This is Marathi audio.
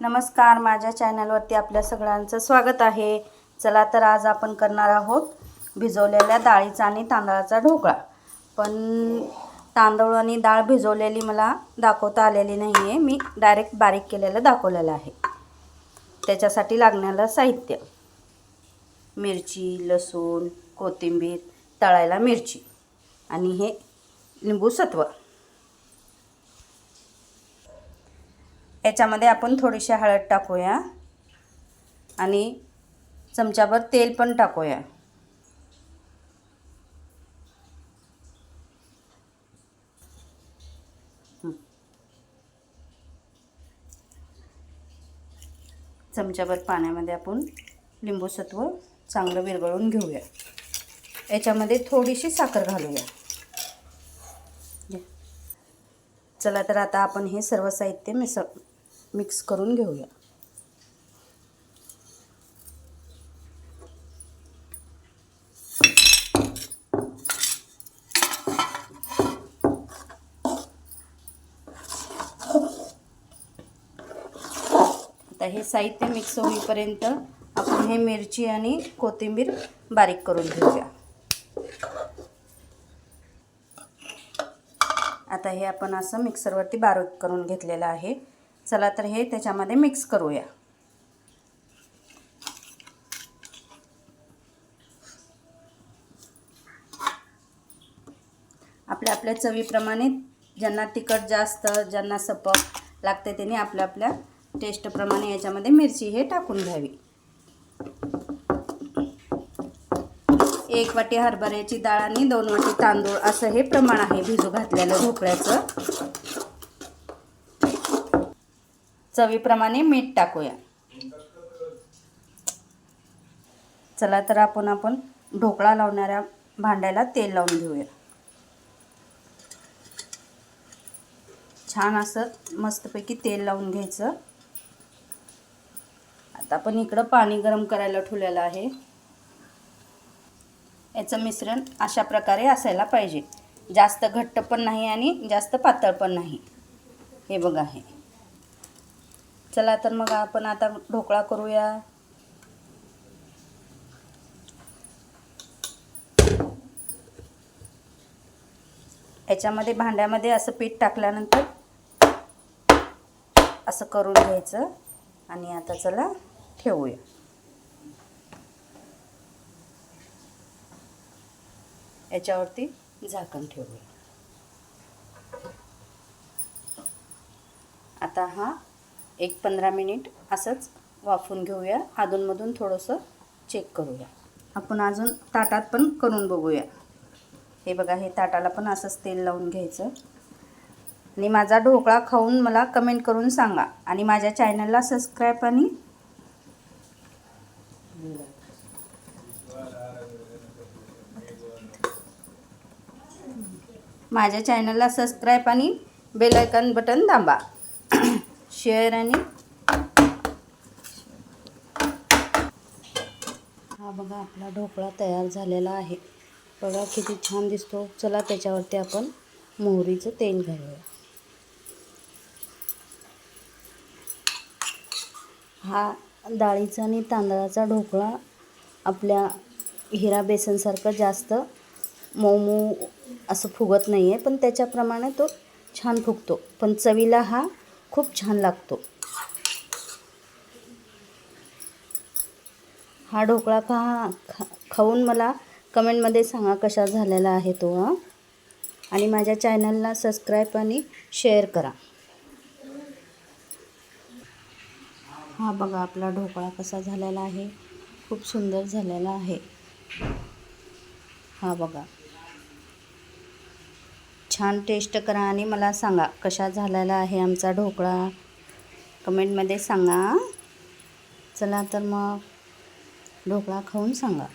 नमस्कार माझ्या चॅनलवरती आपल्या सगळ्यांचं स्वागत आहे. चला तर आज आपण करणार आहोत भिजवलेल्या डाळीचा आणि तांदळाचा ढोकळा. पण तांदूळ आणि डाळ भिजवलेली मला दाखवता आलेली नाही आहे मी डायरेक्ट बारीक केलेलं दाखवलेलं आहे. त्याच्यासाठी लागणारं साहित्य. मिरची लसूण कोथिंबीर तळायला मिरची आणि हे लिंबू सत्व. याच्यामध्ये आपण थोडीशी हळद टाकूया. आणि चमच्याभर तेल पण टाकूया. चमच्यावर चमच्याभर पाण्यामध्ये आपण लिंबूसत्व चांगलं विरघळून घेऊया. याच्यामध्ये थोडीशी साखर घालूया. चला तर आता आपण हे सर्व साहित्य मिसळ मिक्स करून घेऊया. आता हे साहित्य मिक्स होईपर्यंत आपण हे मिरची आणि कोथिंबीर बारीक करून घेऊया. आता हे आपण असं मिक्सरवरती बारीक करून घेतलेलं आहे. चला तर हे त्याच्यामध्ये मिक्स करूया. आपल्या आपल्या चवीप्रमाणे ज्यांना तिखट जास्त ज्यांना सपक लागते त्यांनी आपल्या आपल्या टेस्टप्रमाणे याच्यामध्ये मिरची हे टाकून घ्यावी. एक वाटी हरभऱ्याची डाळ आणि दोन वाटी तांदूळ असं हे प्रमाण आहे भिजू घातलेलं ढोकळ्याचं चवीप्रमाणे मीठ टाकूया. चला तर आपण आपण ढोकळा लावणाऱ्या भांड्याला तेल लावून घेऊया. छान असं मस्तपैकी तेल लावून घ्यायचं. आता आपण इकडं पाणी गरम करायला ठेवलेलं आहे. याचं मिश्रण अशा प्रकारे असायला पाहिजे. जास्त घट्ट पण नाही आणि जास्त पातळ पण नाही. हे बघा हे. चला तर मग आपण आता ढोकळा करूया. याच्यामध्ये भांड्यामध्ये असं पीठ टाकल्यानंतर असं करून घ्यायचं आणि आता चला ठेवूया. याच्यावरती झाकण ठेवूया. आता हा एक पंधरा मिनिट असंच वाफून घेऊया. अधूनमधून थोडंसं चेक करूया. आपण अजून ताटात पण करून बघूया. हे बघा हे ताटाला पण असंच तेल लावून घ्यायचं. आणि माझा ढोकळा खाऊन मला कमेंट करून सांगा. आणि माझ्या चॅनलला सबस्क्राईब आणि माझ्या चॅनलला सबस्क्राईब आणि बेलायकन बटन दाबा. शेअर आणि हा बघा आपला ढोकळा तयार झालेला आहे. बघा किती छान दिसतो. चला त्याच्यावरती आपण मोहरीचं तेल घालूया. हा डाळीचा आणि तांदळाचा ढोकळा आपल्या हिरा बेसनसारखं जास्त मऊ मऊ असं फुगत नाही आहे पण त्याच्याप्रमाणे तो छान फुगतो. पण चवीला हा खूप छान लागतो. हा ढोकळा खा खा खाऊन मला कमेंटमध्ये सांगा कशा झालेला आहे तो हा. आणि माझ्या चॅनलला सबस्क्राईब आणि शेअर करा. हा बघा आपला ढोकळा कसा झालेला आहे. खूप सुंदर झालेला आहे. हा बघा. छान टेस्ट करा आणि मला सांगा कशा झालेला आहे आमचा ढोकळा. कमेंटमध्ये सांगा. चला तर मग ढोकळा खाऊन सांगा.